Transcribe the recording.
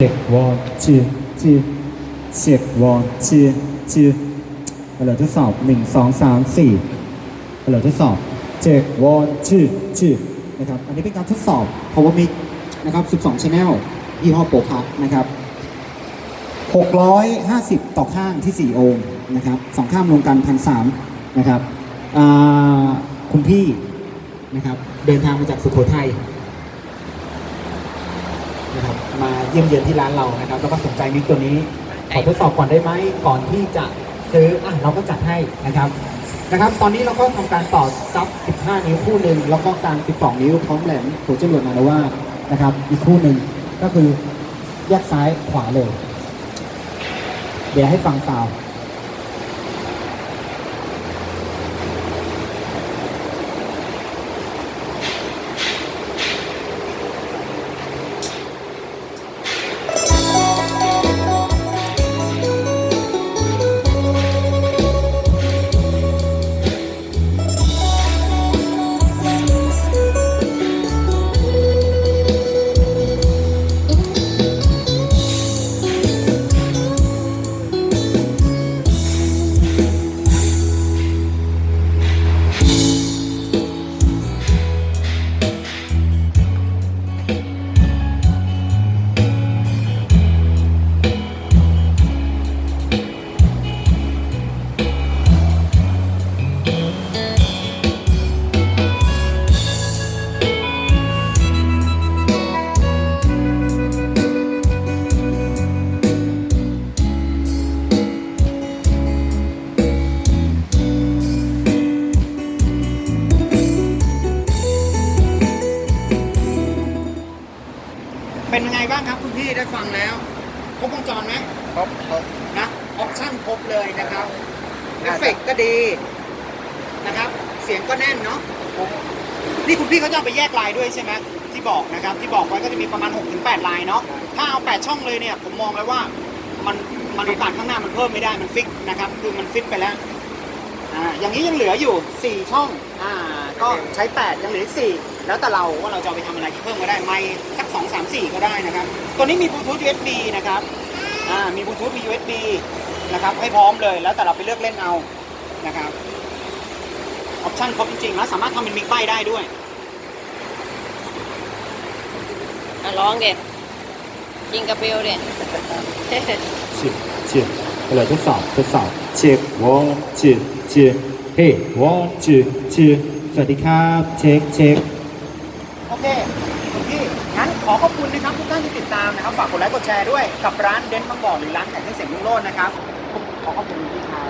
เช็ควอนจีจีเช็ควอนจีจีเราทดสอบหนึ่งสองสามสี่เราทดสอบเช็ควอนจีจีนะครับอันนี้เป็นการทดสอบ power mic นะครับ12 channel ยี่ห้อโปรพัทนะครับ650ต่อข้างที่4โอห์มนะครับสองข้างรวมกันพันสามนะครับคุณพี่นะครับเดินทางมาจากสุโขทัย นะครับมาเยี่ยมเยือนที่ร้านเรานะครับแล้วก็สนใจมิกตัวนี้ขอทดสอบก่อนได้ไหมก่อนที่จะซื้ออะเราก็จัดให้นะครับนะครับ ตอนนี้เราก็ทำการต่อซับ 15 นิ้วคู่หนึ่งแล้วก็กลาง12 นิ้วพร้อมแหลมหัวจรวดนาโนวานะครับ อีกคู่หนึ่งก็คือแยกซ้ายขวาเลย เดี๋ยวให้ฟังซาว เป็นยังไงบ้างครับคุณพี่ได้ฟังแล้วครบวงจรไหมครบครบนะออปชั่นครบเลยนะครับเอฟเฟกต์ก็ดีนะครับ เสียงก็แน่นเนาะนี่คุณพี่เขาจะเอาไปแยกลายด้วยใช่ไหมที่บอกนะครับ ที่บอกไว้ก็จะมีประมาณ 6-8 ลายเนาะถ้าเอา 8 ช่องเลยเนี่ย ผมมองแล้วว่ามันมันโอกาสข้างหน้ามันเพิ่มไม่ได้มันฟิกนะครับ คือมันฟิตไปแล้ว อ่าอย่างนี้ยังเหลืออยู่ 4 ช่องอ่าก็ใช้ 8 ยังเหลืออีก4แล้วแต่เราว่าเราจะเอาไปทำอะไรที่เพิ่มก็ได้ไม่สัก 2 3 4 ก็ได้นะครับ ตัวนี้มีบลูทูธ USB นะครับอ่ามีบลูทูธมี USB นะครับให้พร้อมเลยแล้วแต่เราไปเลือกเล่นเอานะครับออปชั่นครบจริงๆแล้วสามารถทำเป็นมิกไบได้ด้วยอะร้องเด็ดยิงกระเบลเด็ดเช็คเช็เราทดสอบทดสอบเช็ควอนเช็คเช็คเฮ้วอนเช็คเช็คสวัสดีครับเช็คเช็คโอเคคุณพี่งั้นขอขอบคุณนะครับทุกท่านที่ติดตามนะครับฝากกดไลค์กดแชร์ด้วยกับร้านเดนบังบ่อหรือร้านแต่งเครื่องเสียงลุงโลดนะครับขอขอบคุณคุณพี่ครับ